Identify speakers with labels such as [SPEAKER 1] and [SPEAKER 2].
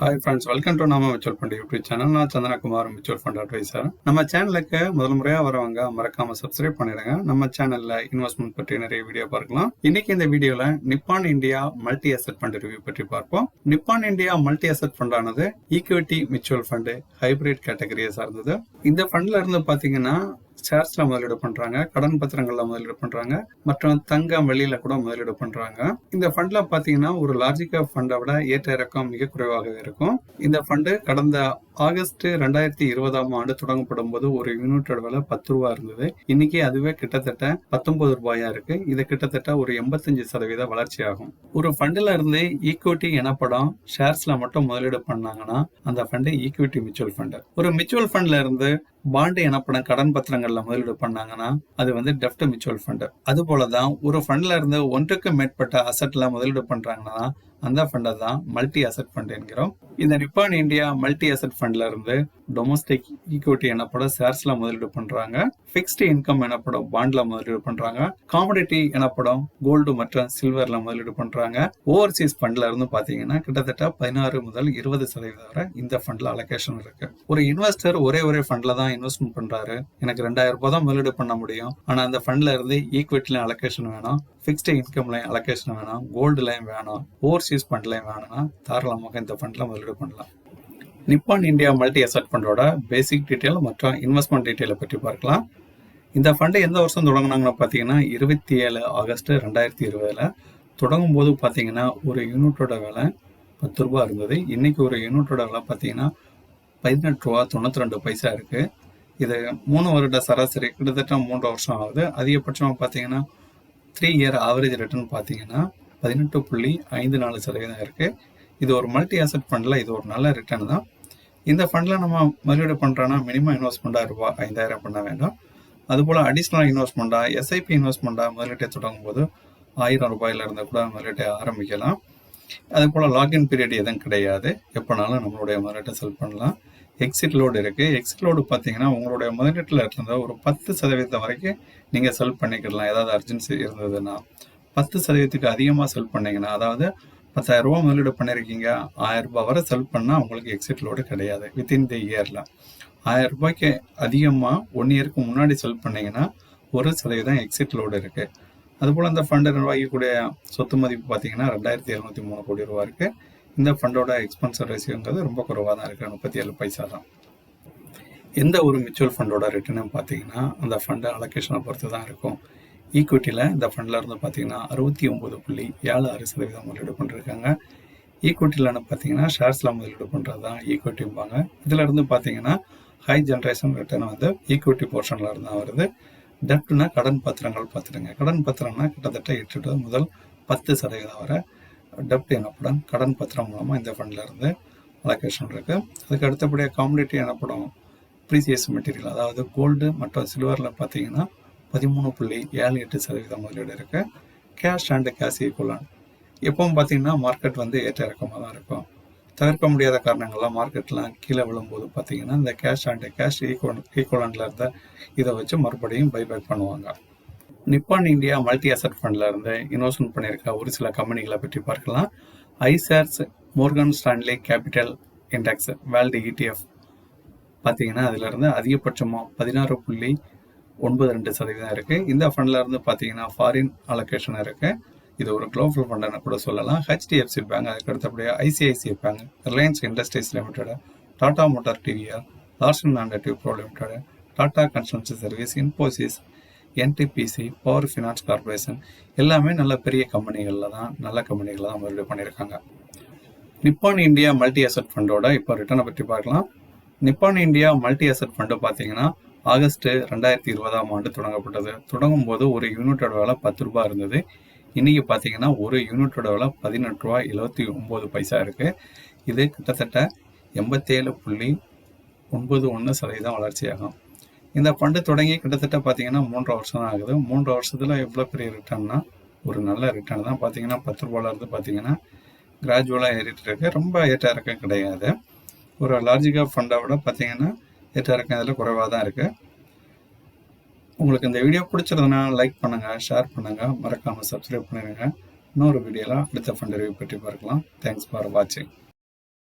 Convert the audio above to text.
[SPEAKER 1] Hi friends welcome to நாம mutual fund YouTube channel நான் Chandrakumar mutual fund advisor நம்ம சேனலுக்கு முதல் முறையாக வரவங்க மறக்காம சப்ஸ்கிரைப் பண்ணிடுங்க. நம்ம சேனல்ல இன்வெஸ்ட்மெண்ட் பற்றி நிறைய வீடியோ பார்க்கலாம். இன்னைக்கு இந்த வீடியோல Nippon India multi asset fund review பற்றி பார்ப்போம். Nippon India multi asset fund ஆனது ஈக்விட்டி மியூச்சுவல் ஃபண்ட் ஹைபிரிட் கேட்டகரியை சார்ந்தது. இந்த ஃபண்ட்ல இருந்து பாத்தீங்கன்னா ஷேர்ஸ்ல முதலீடு பண்றாங்க கடன் பத்திரங்கள்ல முதலீடு பண்றாங்க மற்றும் தங்கம் வெளியில கூட முதலீடு பண்றாங்க. இந்த ஃபண்ட்ல பாத்தீங்கன்னா ஒரு லார்ஜ் ஃபண்டை விட ஏற்ற இறக்கம் மிக குறைவாக இருக்கும். இந்த ஃபண்டு கடந்த ஆகஸ்ட் ரெண்டாயிரத்தி இருபதாம் ஆண்டு தொடங்கப்படும் போது ஒரு யூனிட்டோட விலை பத்து ரூபா இருந்தது. இன்னைக்கு அதுவே கிட்டத்தட்ட பத்தொன்பது ரூபாயா இருக்கு. இது கிட்டத்தட்ட ஒரு எண்பத்தஞ்சு சதவீத வளர்ச்சி ஆகும் ஒரு ஃபண்டில் இருந்து ஈக்விட்டி எனப்படும் ஷேர்ஸ்ல மட்டும் முதலீடு பண்ணாங்கன்னா அந்த ஃபண்டு ஈக்விட்டி மியூச்சுவல் ஃபண்டு ஒரு மியூச்சுவல் ஃபண்ட்ல இருந்து பாண்டு எனப்படும் கடன் பத்திரங்கள்ல முதலீடு பண்ணாங்கன்னா அது வந்து டெப்ட் மியூச்சுவல் ஃபண்டு அது போலதான் ஒரு ஃபண்ட்ல இருந்து ஒன்றுக்கு மேற்பட்ட அசட்ல முதலீடு பண்றாங்கன்னா அந்த ஃபண்டை தான் மல்டி அசெட் ஃபண்ட் என்கிறோம். இந்த நிப்பான் இந்தியா மல்டி அசெட் ஃபண்ட்ல இருந்து டொமஸ்டிக் ஈக்விட்டி எனப்படும் ஷேர்ஸ்ல முதலீடு பண்றாங்க. ஃபிக்ஸ்டு இன்கம் எனப்படும் பாண்ட்ல முதலீடு பண்றாங்க. காமடிட்டி எனப்படும் கோல்டு மற்றும் சில்வர்ல முதலீடு பண்றாங்க. ஓவர்சீஸ் ஃபண்ட்ல இருந்து பாத்தீங்கன்னா கிட்டத்தட்ட பதினாறு முதல் இருபது சதவீதம் வரை இந்த ஃபண்ட்ல அலோகேஷன் இருக்கு. ஒரு இன்வெஸ்டர் ஒரே ஒரே ஃபண்ட்ல தான் இன்வெஸ்ட்மெண்ட் பண்றாரு. எனக்கு ரெண்டாயிரம் ரூபாய் தான் முதலீடு பண்ண முடியும். ஆனா அந்த ஃபண்ட்ல இருந்து ஈக்விட்டிலையும் அலோகேஷன் வேணும். ஃபிக்ஸ்டு இன்கம்லையும் அலோகேஷன் வேணும். கோல்டுலையும் வேணும். ஓவர்சீஸ் ஃபண்ட்லையும் வேணும்னா தாராளமாக இந்த ஃபண்ட்ல முதலீடு பண்ணலாம். நிப்பான் இந்தியா மல்டி அசட் ஃபண்டோட பேசிக் டீட்டெயில் மற்றும் இன்வெஸ்ட்மெண்ட் டீட்டெயிலை பற்றி பார்க்கலாம். இந்த ஃபண்டை எந்த வருஷம் தொடங்கினாங்கன்னு பார்த்தீங்கன்னா இருபத்தி ஏழு ஆகஸ்ட் ரெண்டாயிரத்தி இருபதில். தொடங்கும் போது பார்த்தீங்கன்னா ஒரு யூனிட்டோட விலை பத்து ரூபா இருந்தது. இன்னைக்கு ஒரு யூனிட்டோட விலை பார்த்தீங்கன்னா பதினெட்டு ரூபா தொண்ணூற்றி ரெண்டு பைசா இருக்குது இது மூணு வருட சராசரி கிட்டத்தட்ட மூன்று வருஷம் ஆகுது. அதிகபட்சமாக பார்த்தீங்கன்னா த்ரீ இயர் ஆவரேஜ் ரிட்டர்ன் பார்த்தீங்கன்னா பதினெட்டு புள்ளி ஐந்து நாலு சதவீதம் இருக்குது இது ஒரு மல்டி அசெட் ஃபண்டில் இது ஒரு நல்ல ரிட்டர்ன் தான். இந்த ஃபண்டில் நம்ம முதலீடு பண்ணுறோன்னா மினிமம் இன்வெஸ்ட்மெண்ட்டாக ரூபாய் ஐந்தாயிரம் பண்ண வேண்டாம். அதுபோல் அடிஷ்னல் இன்வெஸ்ட்மெண்ட்டாக எஸ்ஐபி இன்வெஸ்ட்மெண்ட்டாக முதலீட்டை தொடங்கும் போது ஆயிரம் ரூபாயிலிருந்து கூட முதலீட்டை ஆரம்பிக்கலாம். அதுபோல் லாக்இன் பீரியட் எதுவும் கிடையாது. எப்போனாலும் நம்மளுடைய முதலீட்டை செல் பண்ணலாம். எக்ஸிட் லோடு இருக்குது எக்ஸிட் லோடு பார்த்தீங்கன்னா உங்களுடைய முதலீட்டில் இருந்த ஒரு பத்து சதவீதம் வரைக்கும் நீங்கள் செல் பண்ணிக்கலாம். ஏதாவது அர்ஜென்சி இருந்ததுன்னா பத்து சதவீதத்துக்கு அதிகமாக செல் பண்ணிங்கன்னா அதாவது பத்தாயிரம் ரூபாய் முதலீடு பண்ணியிருக்கீங்க ஆயிரம் ரூபாய் வரை செல் பண்ணால் உங்களுக்கு எக்ஸிட் லோடு கிடையாது. வித்தின் தி இயரில் ஆயிரம் ரூபாய்க்கு அதிகமாக ஒன் இயருக்கு முன்னாடி செல் பண்ணிங்கன்னா ஒரு சதவீதம் எக்ஸிட் லோடு இருக்குது அதுபோல் அந்த ஃபண்டை நிர்வகிக்கக்கூடிய சொத்து மதிப்பு பார்த்தீங்கன்னா ரெண்டாயிரத்தி எழுநூத்தி மூணு கோடி ரூபா இருக்கு. இந்த ஃபண்டோட எக்ஸ்பென்சர் ரேஷியோங்கிறது ரொம்ப குறைவாக தான் இருக்குது முப்பத்தி ஏழு பைசா தான். எந்த ஒரு மியூச்சுவல் ஃபண்டோட ரிட்டர்னும் பார்த்தீங்கன்னா அந்த ஃபண்டு அலோகேஷனை பொறுத்து தான் இருக்கும். ஈக்விட்டியில் இந்த ஃபண்டில் இருந்து பார்த்தீங்கன்னா அறுபத்தி ஒம்பது புள்ளி ஏழு ஆறு சதவீதம் முதலீடு பண்ணிருக்காங்க ஈக்விட்டியில் பார்த்தீங்கன்னா ஷேர்ஸில் முதலீடு பண்ணுறது தான் ஈக்விட்டிம்பாங்க. இதில் இருந்து பார்த்தீங்கன்னா ஹை ஜென்ரேஷன் ரிட்டர்ன் வந்து ஈக்விட்டி போர்ஷனில் இருந்தால் வருது. டெப்ட்னா கடன் பத்திரங்கள் பார்த்துருங்க கடன் பத்திரம்னா கிட்டத்தட்ட எட்டு முதல் பத்து சதவீதம் வரை டெப்ட் எனப்படும் கடன் பத்திரம் மூலமாக இந்த ஃபண்டில் இருந்து அலோகேஷன் இருக்குது அதுக்கு அடுத்தபடியாக காமடிட்டி எனப்படும் ப்ரீசியஸ் மெட்டீரியல் அதாவது கோல்டு மற்றும் சில்வரில் பார்த்தீங்கன்னா பதிமூணு புள்ளி ஏழு எட்டு சதவீதம் முதலீடு இருக்கு. கேஷ் அண்ட் கேஷ் ஈக்குவலன் எப்பவும் பார்த்தீங்கன்னா மார்க்கெட் வந்து ஏற்ற இறக்கமாக தான் இருக்கும். தவிர்க்க முடியாத காரணங்கள்லாம் மார்க்கெட்லாம் கீழே விழும்போது பார்த்தீங்கன்னா இந்த கேஷ் அண்ட் கேஷ் ஈக்குவல் ஈக்குவலண்டில் இருந்த இதை வச்சு மறுபடியும் பைபேக் பண்ணுவாங்க. நிப்பான் இந்தியா மல்டி அசெட் ஃபண்டில் இருந்து இன்வெஸ்ட்மெண்ட் பண்ணியிருக்க ஒரு சில கம்பெனிகளை பற்றி பார்க்கலாம். IShares Morgan Stanley capital index world ETF பார்த்தீங்கன்னா அதிலிருந்து அதிகபட்சமாக பதினாறு புள்ளி ஒன்பது ரெண்டு சதவீதம் இருக்கு. இந்த ஃபண்ட்ல இருந்து பார்த்தீங்கன்னா ஃபாரின் அலோகேஷன் இருக்கு. இது ஒரு குளோபல் ஃபண்டுன்னு கூட சொல்லலாம். ஹெச்டிஎஃப்சி பேங்க் அதுக்கு அடுத்தபடியாக ICICI bank Reliance Industries limited Tata motor DVR Larsen and Toubro limited Tata consultancy service Infosys NTPC power finance corporation எல்லாமே நல்ல பெரிய கம்பெனிகளில் தான் நல்ல கம்பெனிகளில் தான் முதலீடு பண்ணியிருக்காங்க. நிப்பான் இந்தியா மல்டி அசெட் ஃபண்டோட இப்போ ரிட்டர்னை பற்றி பார்க்கலாம். Nippon India multi asset fund பார்த்தீங்கன்னா ஆகஸ்ட் ரெண்டாயிரத்தி இருபதாம் ஆண்டு தொடங்கப்பட்டது. தொடங்கும் போது ஒரு யூனிட்டோட விலை பத்து ரூபாய் இருந்தது. இன்றைக்கி பார்த்தீங்கன்னா ஒரு யூனிட்டோட விலை பதினெட்டு ரூபா எழுபத்தி ஒம்பது பைசா இருக்குது இது கிட்டத்தட்ட எண்பத்தேழு புள்ளி ஒன்பது ஒன்று சதவீதம் வளர்ச்சியாகும். இந்த ஃபண்டு தொடங்கி கிட்டத்தட்ட பார்த்தீங்கன்னா மூன்றரை வருஷம் தான் ஆகுது. மூன்று வருஷத்தில் எவ்வளோ பெரிய ரிட்டர்ன்னா ஒரு நல்ல ரிட்டர்ன் தான். பார்த்தீங்கன்னா பத்து ரூபாயில இருந்து பார்த்தீங்கன்னா கிராஜுவலாக ஏறிட்டு இருக்கு. ரொம்ப ஏற்ற இறக்கம் கிடையாது. ஒரு லார்ஜ் ஃபண்டை விட பார்த்தீங்கன்னா ஏற்ற இறக்கம் இதில் குறைவாக தான் இருக்கு. உங்களுக்கு இந்த வீடியோ பிடிச்சிருந்தனா லைக் பண்ணுங்க ஷேர் பண்ணுங்க. மறக்காமல் சப்ஸ்கிரைப் பண்ணிடுங்க. இன்னொரு வீடியோவில் அடுத்த ஃபண்ட் ரிவ்யூ பற்றி பார்க்கலாம். தேங்க்ஸ் ஃபார் வாட்சிங்